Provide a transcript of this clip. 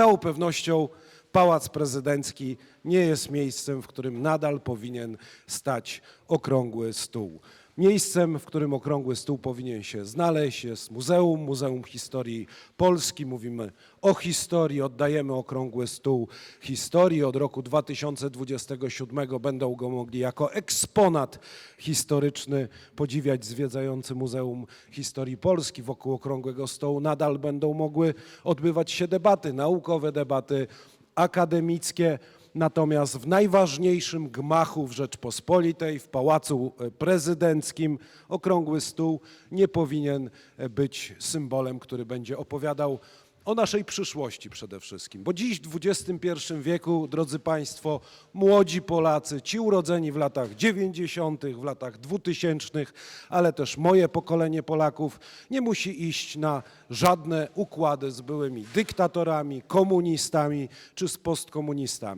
całą pewnością Pałac Prezydencki nie jest miejscem, w którym nadal powinien stać okrągły stół. Miejscem, w którym okrągły stół powinien się znaleźć, jest muzeum, Muzeum Historii Polski. Mówimy o historii, oddajemy okrągły stół historii. Od roku 2027 będą go mogli jako eksponat historyczny podziwiać zwiedzający Muzeum Historii Polski. Wokół okrągłego stołu nadal będą mogły odbywać się debaty, naukowe debaty, akademickie. Natomiast w najważniejszym gmachu w Rzeczpospolitej, w Pałacu Prezydenckim, okrągły stół nie powinien być symbolem, który będzie opowiadał o naszej przyszłości przede wszystkim. Bo dziś w XXI wieku, drodzy Państwo, młodzi Polacy, ci urodzeni w latach 90., w latach 2000, ale też moje pokolenie Polaków, nie musi iść na żadne układy z byłymi dyktatorami, komunistami czy z postkomunistami.